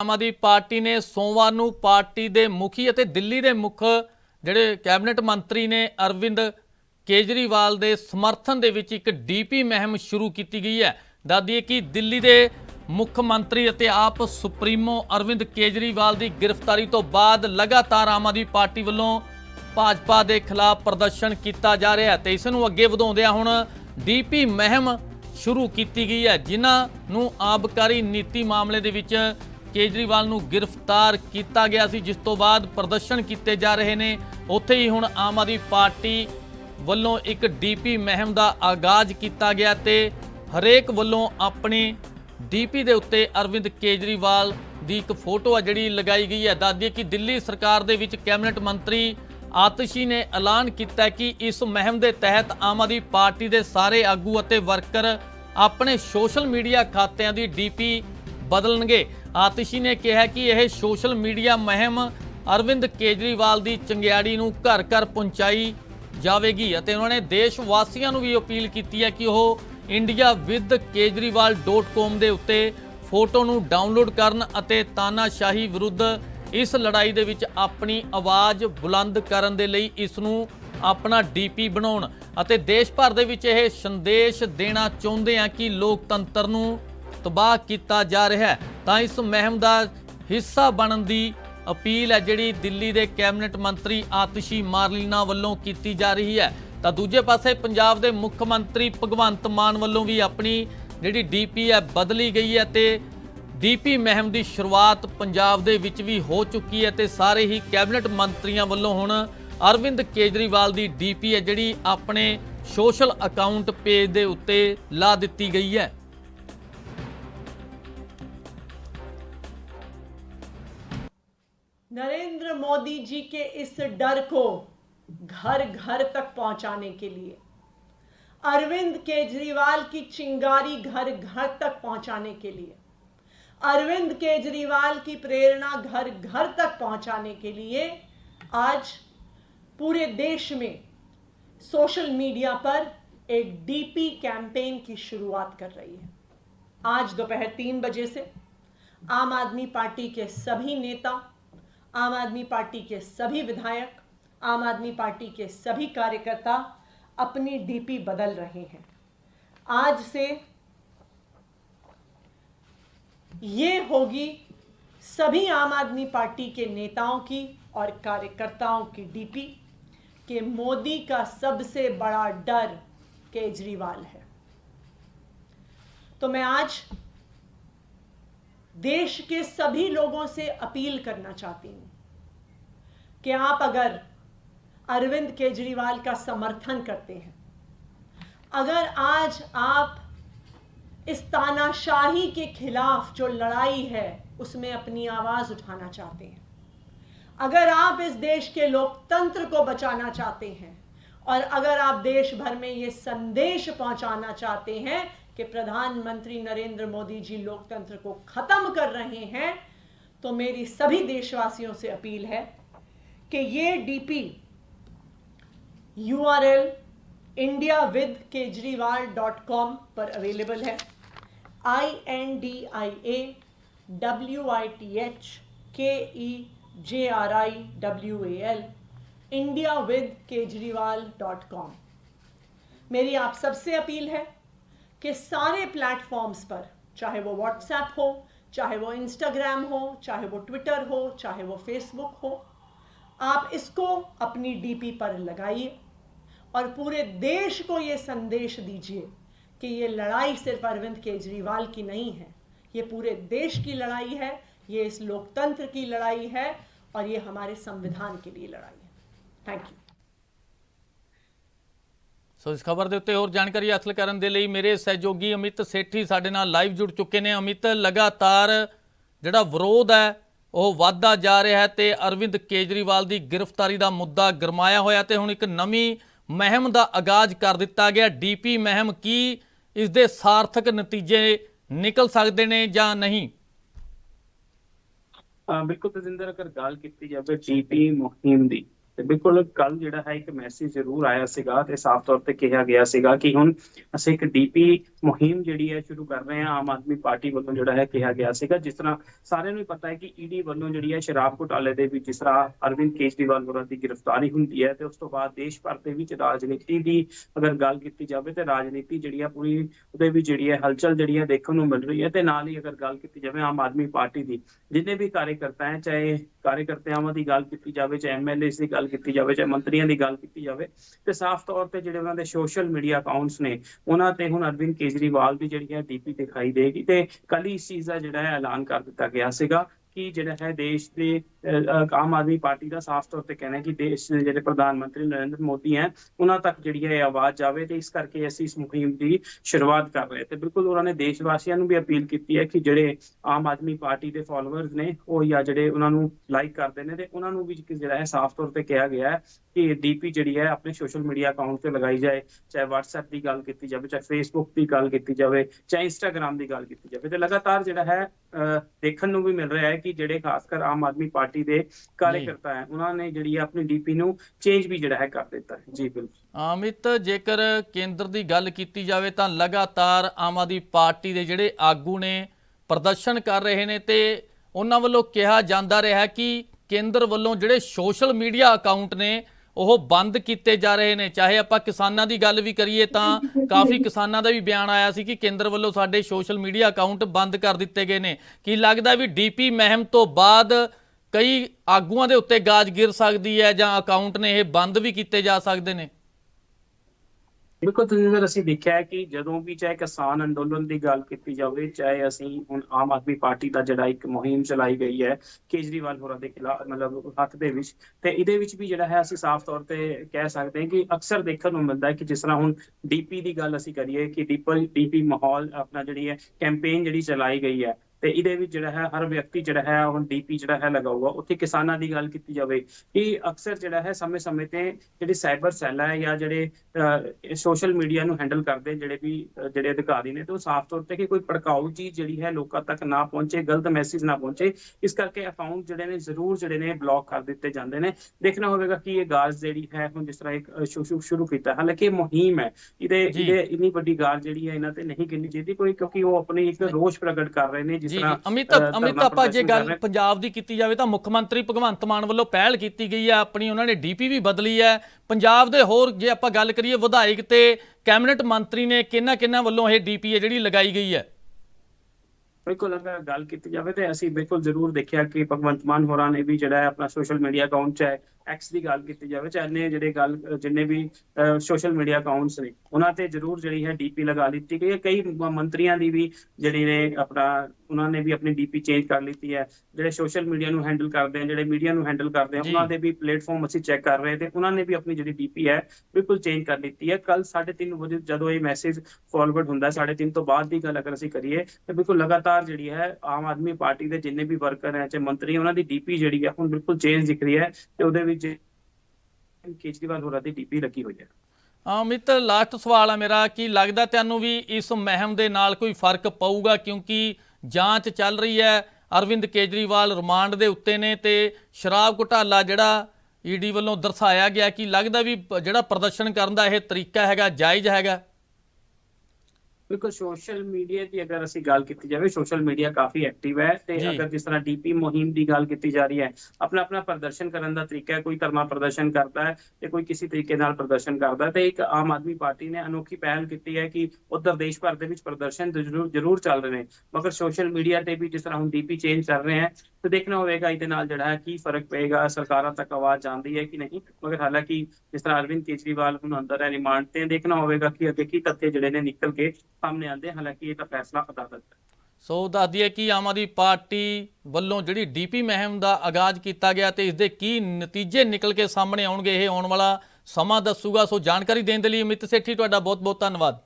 Aam Aadmi party ਨੇ ਸੋਮਵਾਰ ਨੂੰ ਪਾਰਟੀ ਦੇ ਮੁਖੀ ਅਤੇ ਦਿੱਲੀ ਦੇ ਮੁੱਖ ਜਿਹੜੇ ਕੈਬਨਿਟ ਮੰਤਰੀ ਨੇ ਅਰਵਿੰਦ ਕੇਜਰੀਵਾਲ ਦੇ ਸਮਰਥਨ ਦੇ ਵਿੱਚ ਇੱਕ ਡੀਪੀ ਮਹਿਮ ਸ਼ੁਰੂ ਕੀਤੀ ਗਈ ਹੈ। ਦੱਸਦੀਏ ਕਿ ਦਿੱਲੀ ਦੇ ਮੁੱਖ ਮੰਤਰੀ ਅਤੇ ਆਪ ਸੁਪਰੀਮੋ ਅਰਵਿੰਦ ਕੇਜਰੀਵਾਲ ਦੀ ਗ੍ਰਿਫਤਾਰੀ ਤੋਂ ਬਾਅਦ ਲਗਾਤਾਰ ਆਮ ਆਦਮੀ ਪਾਰਟੀ ਵੱਲੋਂ ਭਾਜਪਾ ਦੇ ਖਿਲਾਫ ਪ੍ਰਦਰਸ਼ਨ ਕੀਤਾ ਜਾ ਰਿਹਾ ਹੈ ਤੇ ਇਸ ਨੂੰ ਅੱਗੇ ਵਧਾਉਂਦਿਆਂ ਹੁਣ ਡੀਪੀ ਮਹਿਮ ਸ਼ੁਰੂ ਕੀਤੀ ਗਈ ਹੈ, ਜਿਨ੍ਹਾਂ ਨੂੰ ਆਬਕਾਰੀ ਨੀਤੀ ਮਾਮਲੇ ਦੇ ਵਿੱਚ ਕੇਜਰੀਵਾਲ ਨੂੰ ਗ੍ਰਿਫਤਾਰ ਕੀਤਾ ਗਿਆ ਸੀ, ਜਿਸ ਤੋਂ ਬਾਅਦ ਪ੍ਰਦਰਸ਼ਨ ਕੀਤੇ ਜਾ ਰਹੇ ਨੇ। ਉੱਥੇ ਹੀ ਹੁਣ ਆਮ ਆਦਮੀ ਪਾਰਟੀ ਵੱਲੋਂ ਇੱਕ ਡੀਪੀ ਮਹਿਮ ਦਾ ਆਗਾਜ਼ ਕੀਤਾ ਗਿਆ ਤੇ ਹਰੇਕ ਵੱਲੋਂ ਆਪਣੀ ਡੀਪੀ ਦੇ ਉੱਤੇ ਅਰਵਿੰਦ ਕੇਜਰੀਵਾਲ ਦੀ ਇੱਕ ਫੋਟੋ ਆ ਜਿਹੜੀ ਲਗਾਈ ਗਈ ਹੈ। ਦੱਸਦੀ ਕਿ ਦਿੱਲੀ ਸਰਕਾਰ ਦੇ ਵਿੱਚ ਕੈਬਨਿਟ ਮੰਤਰੀ ਆਤਸ਼ੀ ਨੇ ਐਲਾਨ ਕੀਤਾ ਕਿ ਇਸ ਮਹਿਮ ਦੇ ਤਹਿਤ ਆਮ ਆਦਮੀ ਪਾਰਟੀ ਦੇ ਸਾਰੇ ਆਗੂ ਅਤੇ ਵਰਕਰ ਆਪਣੇ ਸੋਸ਼ਲ ਮੀਡੀਆ ਖਾਤਿਆਂ ਦੀ ਡੀਪੀ ਬਦਲਣਗੇ। ਆਤਿਸ਼ੀ ਨੇ ਕਿਹਾ ਕਿ ਇਹ ਸੋਸ਼ਲ ਮੀਡੀਆ ਮਹਿਮ ਅਰਵਿੰਦ ਕੇਜਰੀਵਾਲ ਦੀ ਚੰਗਿਆੜੀ ਨੂੰ ਘਰ ਘਰ ਪਹੁੰਚਾਈ ਜਾਵੇਗੀ ਅਤੇ ਉਹਨਾਂ ਨੇ ਦੇਸ਼ ਵਾਸੀਆਂ ਨੂੰ ਵੀ ਅਪੀਲ ਕੀਤੀ ਹੈ ਕਿ ਉਹ indiavithkejriwal.com ਦੇ ਉੱਤੇ ਫੋਟੋ ਨੂੰ ਡਾਊਨਲੋਡ ਕਰਨ ਅਤੇ ਤਾਨਾਸ਼ਾਹੀ ਵਿਰੁੱਧ ਇਸ ਲੜਾਈ ਦੇ ਵਿੱਚ ਆਪਣੀ ਆਵਾਜ਼ ਬੁਲੰਦ ਕਰਨ ਦੇ ਲਈ ਇਸ ਨੂੰ ਆਪਣਾ ਡੀਪੀ ਬਣਾਉਣ ਅਤੇ ਦੇਸ਼ ਭਰ ਦੇ ਵਿੱਚ ਇਹ ਸੰਦੇਸ਼ ਦੇਣਾ ਚਾਹੁੰਦੇ ਆ ਕਿ ਲੋਕਤੰਤਰ ਨੂੰ ਤਬਾਹ ਕੀਤਾ ਜਾ ਰਿਹਾ ਹੈ, ਤਾਂ ਇਸ ਮਹਿਮ ਦਾ ਹਿੱਸਾ ਬਣਨ ਦੀ ਅਪੀਲ ਹੈ ਜਿਹੜੀ ਦਿੱਲੀ ਦੇ ਕੈਬਨਿਟ ਮੰਤਰੀ ਆਤਿਸ਼ੀ ਮਾਰਲੀਨਾ ਵੱਲੋਂ ਕੀਤੀ ਜਾ ਰਹੀ ਹੈ। ਤਾਂ ਦੂਜੇ ਪਾਸੇ ਪੰਜਾਬ ਦੇ ਮੁੱਖ ਮੰਤਰੀ ਭਗਵੰਤ ਮਾਨ ਵੱਲੋਂ ਵੀ ਆਪਣੀ ਜਿਹੜੀ ਡੀਪੀ ਹੈ ਬਦਲੀ ਗਈ ਹੈ ਤੇ ਡੀਪੀ ਮਹਿਮ ਦੀ ਸ਼ੁਰੂਆਤ ਪੰਜਾਬ ਦੇ ਵਿੱਚ ਵੀ ਹੋ ਚੁੱਕੀ ਹੈ ਤੇ ਸਾਰੇ ਹੀ ਕੈਬਨਿਟ ਮੰਤਰੀਆਂ ਵੱਲੋਂ ਹੁਣ ਅਰਵਿੰਦ ਕੇਜਰੀਵਾਲ ਦੀ ਡੀਪੀ ਹੈ ਜਿਹੜੀ ਆਪਣੇ ਸੋਸ਼ਲ ਅਕਾਊਂਟ ਪੇਜ ਦੇ ਉੱਤੇ ਲਾ ਦਿੱਤੀ ਗਈ ਹੈ। नरेंद्र मोदी जी के इस डर को घर घर तक पहुँचाने के लिए, अरविंद केजरीवाल की चिंगारी घर घर तक पहुँचाने के लिए, अरविंद केजरीवाल की प्रेरणा घर घर तक पहुँचाने के लिए आज पूरे देश में सोशल मीडिया पर एक डीपी कैंपेन की शुरुआत कर रही है। आज दोपहर तीन बजे से आम आदमी पार्टी के सभी नेता आम आदमी पार्टी के सभी विधायक, आम आदमी पार्टी के सभी कार्यकर्ता अपनी डीपी बदल रहे हैं। आज से ये होगी सभी आम आदमी पार्टी के नेताओं की और कार्यकर्ताओं की डीपी कि मोदी का सबसे बड़ा डर केजरीवाल है। तो मैं आज देश के सभी लोगों से अपील करना चाहती हूँ कि आप अगर अरविंद केजरीवाल का समर्थन करते हैं, अगर आज आप इस तानाशाही के खिलाफ जो लड़ाई है उसमें अपनी आवाज़ उठाना चाहते हैं, अगर आप इस देश के लोकतंत्र को बचाना चाहते हैं, और अगर आप देश भर में ये संदेश पहुंचाना चाहते हैं कि प्रधानमंत्री नरेंद्र मोदी जी लोकतंत्र को खत्म कर रहे हैं तो मेरी सभी देशवासियों से अपील है कि ये DP URL India with Kejriwal dot com पर अवेलेबल है। I N D I A W I T H K E J R I W A L India with Kejriwal dot com मेरी आप सबसे appeal है कि सारे platforms पर, चाहे वो व्हाट्सएप हो, चाहे वो इंस्टाग्राम हो, चाहे वो ट्विटर हो, चाहे वो फेसबुक हो, आप इसको अपनी डीपी पर लगाइए और पूरे देश को ये संदेश दीजिए कि ये लड़ाई सिर्फ़ अरविंद केजरीवाल की नहीं है। ये पूरे देश की लड़ाई है, ये इस लोकतंत्र की लड़ाई है और ये हमारे संविधान के लिए लड़ाई है। थैंक यू ਸੋ ਇਸ ਖਬਰ ਦੇ ਉੱਤੇ ਹੋਰ ਜਾਣਕਾਰੀ ਹਾਸਲ ਕਰਨ ਦੇ ਲਈ ਮੇਰੇ ਸਹਿਯੋਗੀ ਅਮਿਤ ਸੇਠੀ ਸਾਡੇ ਨਾਲ ਲਾਈਵ ਜੁੜ ਚੁੱਕੇ ਨੇ। ਅਮਿਤ, ਲਗਾਤਾਰ ਜਿਹੜਾ ਵਿਰੋਧ ਹੈ, ਉਹ ਵੱਧਦਾ ਜਾ ਰਿਹਾ ਹੈ ਤੇ ਅਰਵਿੰਦ ਕੇਜਰੀਵਾਲ ਦੀ ਗ੍ਰਿਫਤਾਰੀ ਦਾ ਮੁੱਦਾ ਗਰਮਾਇਆ ਹੋਇਆ ਤੇ ਹੁਣ ਇੱਕ ਨਵੀਂ ਮਹਿਮ ਦਾ ਆਗਾਜ਼ ਕਰ ਦਿੱਤਾ ਗਿਆ। ਡੀਪੀ ਮਹਿਮ ਕੀ ਇਸ ਦੇ ਸਾਰਥਕ ਨਤੀਜੇ ਨਿਕਲ ਸਕਦੇ ਨੇ ਜਾਂ ਨਹੀਂ? ਬਿਲਕੁਲ ਤਜਿੰਦਰ ਅਗਰ ਗੱਲ ਕੀਤੀ ਜਾਵੇ ਜੀਪੀ ਮੁਹਿੰਮ ਦੀ ਤੇ ਬਿਲਕੁਲ ਕੱਲ ਜਿਹੜਾ ਹੈ ਇੱਕ ਮੈਸੇਜ ਜ਼ਰੂਰ ਆਇਆ ਸੀਗਾ ਤੇ ਸਾਫ਼ ਤੌਰ ਤੇ ਕਿਹਾ ਗਿਆ ਸੀਗਾ ਕਿ ਹੁਣ ਅਸੀਂ ਇੱਕ ਡੀਪੀ ਮੁਹਿੰਮ ਜਿਹੜੀ ਹੈ ਸ਼ੁਰੂ ਕਰ ਰਹੇ ਹਾਂ, ਆਮ ਆਦਮੀ ਪਾਰਟੀ ਵੱਲੋਂ ਜਿਹੜਾ ਹੈ ਕਿਹਾ ਗਿਆ ਸੀਗਾ, ਜਿਸ ਤਰ੍ਹਾਂ ਸਾਰਿਆਂ ਨੂੰ ਪਤਾ ਹੈ ਕਿ ਈਡੀ ਵੱਲੋਂ ਜਿਹੜੀ ਹੈ ਸ਼ਰਾਬ ਘੁਟਾਲੇ ਦੇ ਵਿੱਚ ਜਿਸ ਤਰ੍ਹਾਂ ਅਰਵਿੰਦ ਕੇਜਰੀਵਾਲ ਹੋਰਾਂ ਦੀ ਗ੍ਰਿਫਤਾਰੀ ਹੁੰਦੀ ਹੈ ਤੇ ਉਸ ਤੋਂ ਬਾਅਦ ਦੇਸ਼ ਭਰ ਦੇ ਵਿੱਚ ਰਾਜਨੀਤੀ ਦੀ ਅਗਰ ਗੱਲ ਕੀਤੀ ਜਾਵੇ ਤੇ ਰਾਜਨੀਤੀ ਜਿਹੜੀ ਹੈ ਪੂਰੀ ਉਹਦੇ ਵਿੱਚ ਜਿਹੜੀ ਹੈ ਹਲਚਲ ਜਿਹੜੀ ਹੈ ਦੇਖਣ ਨੂੰ ਮਿਲ ਰਹੀ ਹੈ ਤੇ ਨਾਲ ਹੀ ਅਗਰ ਗੱਲ ਕੀਤੀ ਜਾਵੇ ਆਮ ਆਦਮੀ ਪਾਰਟੀ ਦੀ, ਜਿੰਨੇ ਵੀ ਕਾਰਜਕਰਤਾ ਹੈ, ਚਾਹੇ ਕਾਰਜਕਰਤਾਵਾਂ ਦੀ ਗੱਲ ਕੀਤੀ ਜਾਵੇ, ਚਾਹੇ ਐਮਐਲਏ ਦੀ ਗੱਲ ਕੀਤੀ ਜਾਵੇ, ਚਾਹੇ ਮੰਤਰੀਆਂ ਦੀ ਗੱਲ ਕੀਤੀ ਜਾਵੇ, ਤੇ ਸਾਫ਼ ਤੌਰ ਤੇ ਜਿਹੜੇ ਉਹਨਾਂ ਦੇ ਸੋਸ਼ਲ ਮੀਡੀਆ ਅਕਾਊਂਟਸ ਨੇ, ਉਹਨਾਂ ਤੇ ਹੁਣ ਅਰਵਿੰਦ ਕੇਜਰੀਵਾਲ ਦੀ ਜਿਹੜੀ ਹੈ ਡੀਪੀ ਦਿਖਾਈ ਦੇਗੀ ਤੇ ਕੱਲ ਹੀ ਇਸ ਚੀਜ਼ ਦਾ ਜਿਹੜਾ ਹੈ ਐਲਾਨ ਕਰ ਦਿੱਤਾ ਗਿਆ ਸੀਗਾ। ਕਿ ਜਿਹੜਾ ਹੈ ਦੇਸ਼ ਦੇ ਅਹ, ਅਹ, ਆਮ ਆਦਮੀ ਪਾਰਟੀ ਦਾ ਸਾਫ਼ ਤੌਰ ਤੇ ਕਹਿਣਾ ਹੈ ਕਿ ਦੇਸ਼ ਦੇ ਜਿਹੜੇ ਪ੍ਰਧਾਨ ਮੰਤਰੀ ਨਰਿੰਦਰ ਮੋਦੀ ਹੈ ਉਹਨਾਂ ਤੱਕ ਜਿਹੜੀ ਹੈ ਆਵਾਜ਼ ਜਾਵੇ ਤੇ ਇਸ ਕਰਕੇ ਅਸੀਂ ਇਸ ਮੁਹਿੰਮ ਦੀ ਸ਼ੁਰੂਆਤ ਕਰ ਰਹੇ ਤੇ ਬਿਲਕੁਲ ਉਹਨਾਂ ਨੇ ਦੇਸ਼ ਵਾਸੀਆਂ ਨੂੰ ਵੀ ਅਪੀਲ ਕੀਤੀ ਹੈ ਕਿ ਜਿਹੜੇ ਆਮ ਆਦਮੀ ਪਾਰਟੀ ਦੇ ਫਾਲੋਅਰਸ ਨੇ ਉਹ ਜਾਂ ਜਿਹੜੇ ਉਹਨਾਂ ਨੂੰ ਲਾਈਕ ਕਰਦੇ ਨੇ ਤੇ ਉਹਨਾਂ ਨੂੰ ਵੀ ਜਿਹੜਾ ਹੈ ਸਾਫ਼ ਤੌਰ ਤੇ ਕਿਹਾ ਗਿਆ ਹੈ ਕਿ ਡੀਪੀ ਜਿਹੜੀ ਹੈ ਆਪਣੇ ਸੋਸ਼ਲ ਮੀਡੀਆ ਅਕਾਊਂਟ ਤੇ ਲਗਾਈ ਜਾਏ ਚਾਹੇ WhatsApp ਦੀ ਗੱਲ ਕੀਤੀ ਜਾਵੇ ਚਾਹੇ Facebook ਦੀ ਗੱਲ ਕੀਤੀ ਜਾਵੇ ਚਾਹੇ Instagram ਦੀ ਗੱਲ ਕੀਤੀ ਜਾਵੇ। ਤੇ ਲਗਾਤਾਰ ਜਿਹੜਾ ਹੈ ਦੇਖਣ ਨੂੰ ਵੀ ਮਿਲ ਰਿਹਾ ਹੈ ਕਿ ਜਿਹੜੇ ਖਾਸ ਕਰ ਆਮ ਆਦਮੀ ਪਾਰਟੀ ਦੇ ਕਾਰਜਕਰਤਾ ਹੈ ਉਹਨਾਂ ਨੇ ਜਿਹੜੀ ਆਪਣੀ ਡੀਪੀ ਨੂੰ ਚੇਂਜ ਵੀ ਜਿਹੜਾ ਹੈ ਕਰ ਦਿੱਤਾ ਹੈ। ਜੀ ਬਿਲਕੁਲ। ਅਮਿਤ ਜੇਕਰ ਕੇਂਦਰ ਦੀ ਗੱਲ ਕੀਤੀ ਜਾਵੇ ਤਾਂ ਲਗਾਤਾਰ ਆਮ ਆਦਮੀ ਪਾਰਟੀ ਦੇ ਜਿਹੜੇ ਆਗੂ ਨੇ ਪ੍ਰਦਰਸ਼ਨ ਕਰ ਰਹੇ ਨੇ ਤੇ ਉਹਨਾਂ ਵੱਲੋਂ ਕਿਹਾ ਜਾਂਦਾ ਰਿਹਾ ਕਿ ਕੇਂਦਰ ਵੱਲੋਂ ਜਿਹੜੇ ਸੋਸ਼ਲ ਮੀਡੀਆ ਅਕਾਊਂਟ ਨੇ ਉਹ ਬੰਦ ਕੀਤੇ ਜਾ ਰਹੇ ਨੇ। ਚਾਹੇ ਆਪਾਂ ਕਿਸਾਨਾਂ ਦੀ ਗੱਲ ਵੀ ਕਰੀਏ ਤਾਂ ਕਾਫੀ ਕਿਸਾਨਾਂ ਦਾ ਵੀ ਬਿਆਨ ਆਇਆ ਸੀ ਕਿ ਕੇਂਦਰ ਵੱਲੋਂ ਸਾਡੇ ਸੋਸ਼ਲ ਮੀਡੀਆ ਅਕਾਊਂਟ ਬੰਦ ਕਰ ਦਿੱਤੇ ਗਏ ਨੇ। ਕੀ ਲੱਗਦਾ ਵੀ ਡੀਪੀ ਮਹਿਮ ਤੋਂ ਬਾਅਦ ਕਈ ਆਗੂਆਂ ਦੇ ਉੱਤੇ ਗਾਜ ਗਿਰ ਸਕਦੀ ਹੈ ਜਾਂ ਅਕਾਊਂਟ ਨੇ ਇਹ ਬੰਦ ਵੀ ਕੀਤੇ ਜਾ ਸਕਦੇ ਨੇ? ਬਿਲਕੁਲ ਤੁਸੀਂ ਅਗਰ ਅਸੀਂ ਦੇਖਿਆ ਹੈ ਕਿ ਜਦੋਂ ਵੀ ਚਾਹੇ ਕਿਸਾਨ ਅੰਦੋਲਨ ਦੀ ਗੱਲ ਕੀਤੀ ਜਾਵੇ, ਚਾਹੇ ਅਸੀਂ ਹੁਣ ਆਮ ਆਦਮੀ ਪਾਰਟੀ ਦਾ ਜਿਹੜਾ ਇੱਕ ਮੁਹਿੰਮ ਚਲਾਈ ਗਈ ਹੈ ਕੇਜਰੀਵਾਲ ਹੋਰਾਂ ਦੇ ਖਿਲਾਫ, ਮਤਲਬ ਹੱਥ ਦੇ ਵਿੱਚ, ਤੇ ਇਹਦੇ ਵਿੱਚ ਵੀ ਜਿਹੜਾ ਹੈ ਅਸੀਂ ਸਾਫ਼ ਤੌਰ ਤੇ ਕਹਿ ਸਕਦੇ ਹਾਂ ਕਿ ਅਕਸਰ ਦੇਖਣ ਨੂੰ ਮਿਲਦਾ ਹੈ ਕਿ ਜਿਸ ਤਰ੍ਹਾਂ ਹੁਣ ਡੀਪੀ ਦੀ ਗੱਲ ਅਸੀਂ ਕਰੀਏ ਕਿ ਡੀਪਲ, ਡੀਪੀ ਮਾਹੌਲ ਆਪਣਾ ਜਿਹੜੀ ਹੈ ਕੈਂਪੇਨ ਜਿਹੜੀ ਚਲਾਈ ਗਈ ਹੈ ਤੇ ਇਹਦੇ ਵਿੱਚ ਜਿਹੜਾ ਹੈ ਹਰ ਵਿਅਕਤੀ ਜਿਹੜਾ ਹੈ ਹੁਣ ਡੀਪੀ ਜਿਹੜਾ ਹੈ ਲਗਾਊਗਾ ਉੱਥੇ ਕਿਸਾਨਾਂ ਦੀ ਗੱਲ ਕੀਤੀ ਜਾਵੇ ਕਿ ਅਕਸਰ ਜਿਹੜਾ ਹੈ ਸਮੇਂ-ਸਮੇਂ ਤੇ ਜਿਹੜੀ ਸਾਈਬਰ ਸੈੱਲ ਹੈ ਜਾਂ ਜਿਹੜੇ ਸੋਸ਼ਲ ਮੀਡੀਆ ਨੂੰ ਹੈਂਡਲ ਕਰਦੇ ਜਿਹੜੇ ਵੀ ਜਿਹੜੇ ਅਧਿਕਾਰੀ ਨੇ ਤੇ ਉਹ ਸਾਫ਼ ਤੌਰ ਤੇ ਕਿ ਕੋਈ ਭੜਕਾਊ ਚੀਜ਼ ਜਿਹੜੀ ਹੈ ਲੋਕਾਂ ਤੱਕ ਨਾ ਪਹੁੰਚੇ ਗਲਤ ਮੈਸੇਜ ਨਾ ਪਹੁੰਚੇ ਇਸ ਕਰਕੇ ਅਕਾਊਂਟ ਜਿਹੜੇ ਨੇ ਜ਼ਰੂਰ ਜਿਹੜੇ ਨੇ ਬਲੌਕ ਕਰ ਦਿੱਤੇ ਜਾਂਦੇ ਨੇ ਦੇਖਣਾ ਹੋਵੇਗਾ ਕਿ ਇਹ ਗਾਜ਼ ਜਿਹੜੀ ਹੈ ਹੁਣ ਜਿਸ ਤਰ੍ਹਾਂ ਇੱਕ ਅਹ, ਸ਼ੁ- ਸ਼ੁ- ਸ਼ੁਰੂ ਕੀਤਾ ਹਾਲਾਂਕਿ ਇਹ ਮੁਹਿੰਮ ਹੈ ਇਹਦੇ। ਇਹਦੇ ਇੰਨੀ ਵੱਡੀ ਗਾਜ਼ ਜਿਹੜੀ ਹੈ ਇਹਨਾਂ ਤੇ ਨਹੀਂ ਗਿਣਨੀ ਚਾਹੀਦੀ ਕੋਈ ਕਿਉਂਕਿ ਉਹ ਆਪਣੀ ਇੱਕ ਰੋਸ਼ ਪ੍ਰਗਟ ਕਰ ਰਹੇ ਨੇ ਜੀ ਅਮਿਤ ਅਮਿਤ ਆਪਾਂ ਜੇ ਗੱਲ। ਪੰਜਾਬ ਦੀ ਕੀਤੀ ਜਾਵੇ ਤਾਂ ਮੁੱਖ ਮੰਤਰੀ ਭਗਵੰਤ ਮਾਨ ਵੱਲੋਂ ਪਹਿਲ ਕੀਤੀ ਗਈ ਹੈ। ਆਪਣੀ ਉਹਨਾਂ ਨੇ ਡੀਪੀ ਵੀ ਬਦਲੀ ਹੈ। ਪੰਜਾਬ ਦੇ ਹੋਰ ਜੇ ਆਪਾਂ ਗੱਲ ਕਰੀਏ ਵਿਧਾਇਕ ਤੇ ਕੈਬਨਿਟ ਮੰਤਰੀ ਨੇ ਕਿੰਨਾ ਕਿੰਨਾ ਵੱਲੋਂ ਇਹ ਡੀਪੀ ਹੈ ਜਿਹੜੀ ਲਗਾਈ ਗਈ ਹੈ? ਬਿਲਕੁਲ ਅਗਰ ਗੱਲ ਕੀਤੀ ਜਾਵੇ ਤੇ ਅਸੀਂ ਬਿਲਕੁਲ ਜ਼ਰੂਰ ਦੇਖਿਆ ਕਿ ਭਗਵੰਤ ਮਾਨ ਹੋਰਾਂ ਨੇ ਵੀ ਜਿਹੜਾ ਹੈ ਆਪਣਾ ਸੋਸ਼ਲ ਮੀਡੀਆ ਅਕਾਊਂਟ ਚਾਹੇ ਐਕਸ ਦੀ ਗੱਲ ਕੀਤੀ ਜਾਵੇ ਚਾਹੇ ਜਿਹੜੇ ਗੱਲ ਜਿੰਨੇ ਵੀ ਸੋਸ਼ਲ ਮੀਡੀਆ ਅਕਾਊਂਟਸ ਨੇ ਉਹਨਾਂ ਤੇ ਜ਼ਰੂਰ ਜਿਹੜੀ ਹੈ ਡੀਪੀ ਲਗਾ ਲਿੱਤੀ ਗਈ ਹੈ। ਕਈ ਮੰਤਰੀਆਂ ਦੀ ਵੀ ਜਿਹੜੀ ਨੇ ਆਪਣਾ ਉਹਨਾਂ ਨੇ ਵੀ ਆਪਣੀ ਡੀਪੀ ਚੇਂਜ ਕਰ ਲਿੱਤੀ ਹੈ। ਜਿਹੜੇ ਸੋਸ਼ਲ ਮੀਡੀਆ ਨੂੰ ਹੈਂਡਲ ਕਰਦੇ ਆ ਜਿਹੜੇ ਮੀਡੀਆ ਨੂੰ ਹੈਂਡਲ ਕਰਦੇ ਆ। ਉਹਨਾਂ ਦੇ ਵੀ ਪਲੇਟਫਾਰਮ ਅਸੀਂ ਚੈੱਕ ਕਰ ਰਹੇ ਤੇ ਉਹਨਾਂ ਨੇ ਵੀ ਆਪਣੀ ਜਿਹੜੀ ਡੀਪੀ ਹੈ ਬਿਲਕੁਲ ਚੇਂਜ ਕਰ ਲਿੱਤੀ ਹੈ। ਕੱਲ 3:30 ਵਜੇ ਜਦੋਂ ਇਹ ਮੈਸੇਜ ਫਾਰਵਰਡ ਹੁੰਦਾ 3:30 ਤੋਂ ਬਾਅਦ ਦੀ ਗੱਲ ਅਗਰ ਅਸੀਂ ਕਰੀਏ ਤੇ ਬਿਲਕੁਲ ਲਗਾਤਾਰ ਜਿਹੜੀ ਹੈ ਆਮ ਆਦਮੀ ਪਾਰਟੀ ਦੇ ਜਿੰਨੇ ਵੀ ਵਰਕਰ ਹੈ ਚਾਹੇ ਮੰਤਰੀ ਉਹਨਾਂ ਦੀ ਡੀਪੀ ਜਿਹੜੀ ਹੈ ਹੁਣ ਬਿਲਕੁਲ ਚੇਂਜ ਦਿਖ ਰਹੀ ਹੈ ਤੇ ਉਹਦੇ ਵਿੱਚ ਕੇਜਰੀਵਾਲ ਹੋਰਾਂ ਦੀ ਡੀਪੀ ਲੱਗੀ ਹੋਈ ਹੈ। ਅਮਿਤ ਲਾਸਟ ਸਵਾਲ ਆ ਮੇਰਾ, ਕੀ ਲੱਗਦਾ ਤੁਹਾਨੂੰ ਵੀ ਇਸ ਮਹਿਮ ਦੇ ਨਾਲ ਕੋਈ ਫ਼ਰਕ ਪਊਗਾ? ਕਿਉਂਕਿ ਜਾਂਚ ਚੱਲ ਰਹੀ ਹੈ, ਅਰਵਿੰਦ ਕੇਜਰੀਵਾਲ ਰਿਮਾਂਡ ਦੇ ਉੱਤੇ ਨੇ ਤੇ ਸ਼ਰਾਬ ਘੁਟਾਲਾ ਜਿਹੜਾ ਈਡੀ ਵੱਲੋਂ ਦਰਸਾਇਆ ਗਿਆ, ਕਿ ਲੱਗਦਾ ਵੀ ਜਿਹੜਾ ਪ੍ਰਦਰਸ਼ਨ ਕਰਨ ਦਾ ਇਹ ਤਰੀਕਾ ਹੈਗਾ, ਜਾਇਜ਼ ਹੈਗਾ? ਬਿਲਕੁਲ ਸੋਸ਼ਲ ਮੀਡੀਆ ਦੀ ਅਗਰ ਅਸੀਂ ਗੱਲ ਕੀਤੀ ਜਾਵੇ ਸੋਸ਼ਲ ਮੀਡੀਆ ਕਾਫੀ ਐਕਟਿਵ ਹੈ ਤੇ। ਅਗਰ ਜਿਸ ਤਰ੍ਹਾਂ ਡੀਪੀ ਮੁਹਿੰਮ ਦੀ ਗੱਲ ਕੀਤੀ ਜਾ ਰਹੀ ਹੈ ਆਪਣਾ ਆਪਣਾ ਪ੍ਰਦਰਸ਼ਨ ਕਰਨ ਦਾ ਤਰੀਕਾ ਹੈ ਕੋਈ ਧਰਨਾ ਪ੍ਰਦਰਸ਼ਨ ਕਰਦਾ ਹੈ ਤੇ ਕੋਈ ਕਿਸੇ ਤਰੀਕੇ ਨਾਲ ਪ੍ਰਦਰਸ਼ਨ ਕਰਦਾ ਤੇ ਇੱਕ ਆਮ ਆਦਮੀ ਪਾਰਟੀ ਨੇ ਅਨੋਖੀ ਪਹਿਲ ਕੀਤੀ ਹੈ ਕਿ ਉਧਰ ਦੇਸ਼ ਭਰ ਦੇ ਵਿੱਚ ਪ੍ਰਦਰਸ਼ਨ ਜ਼ਰੂਰ ਜ਼ਰੂਰ ਚੱਲ ਰਹੇ ਨੇ ਮਗਰ ਸੋਸ਼ਲ ਮੀਡੀਆ ਤੇ ਵੀ ਜਿਸ ਤਰ੍ਹਾਂ ਹੁਣ ਡੀਪੀ ਚੇਂਜ ਕਰ ਰਹੇ ਹੈ ਤੇ ਦੇਖਣਾ ਹੋਵੇਗਾ ਇਹਦੇ ਨਾਲ ਜਿਹੜਾ ਹੈ ਕੀ ਫ਼ਰਕ ਪਏਗਾ, ਸਰਕਾਰਾਂ ਤੱਕ ਆਵਾਜ਼ ਜਾਂਦੀ ਹੈ ਕਿ ਨਹੀਂ? ਮਗਰ ਹਾਲਾਂਕਿ ਜਿਸ ਤਰ੍ਹਾਂ ਅਰਵਿੰਦ ਕੇਜਰੀਵਾਲ ਹੁਣ ਅੰਦਰ ਹੈ, ਰਿਮਾਂਡ ਤੇ ਦੇਖਣਾ ਹੋਵੇਗਾ ਕਿ ਅੱਗੇ ਕੀ ਤੱਥ ਜਿਹੜੇ ਨੇ ਨਿਕਲ ਕੇ ਸਾਹਮਣੇ ਆਉਂਦੇ ਹਾਲਾਂਕਿ ਇਹ ਤਾਂ ਫੈਸਲਾ ਅਦਾਲਤ ਦਾ ਸੋ ਦੱਸਦੀ ਦਈਏ ਕਿ ਆਮ ਆਦਮੀ ਪਾਰਟੀ ਵੱਲੋਂ ਜਿਹੜੀ ਡੀਪੀ ਮਹਿਮ ਦਾ ਆਗਾਜ਼ ਕੀਤਾ ਗਿਆ ਤੇ ਇਸ ਦੇ ਕੀ ਨਤੀਜੇ ਨਿਕਲ ਕੇ ਸਾਹਮਣੇ ਆਉਣਗੇ, ਇਹ ਆਉਣ ਵਾਲਾ ਸਮਾਂ ਦੱਸੂਗਾ। ਸੋ ਜਾਣਕਾਰੀ ਦੇਣ ਦੇ ਲਈ ਅਮਿਤ ਸੇਠੀ, ਤੁਹਾਡਾ ਬਹੁਤ ਬਹੁਤ ਧੰਨਵਾਦ।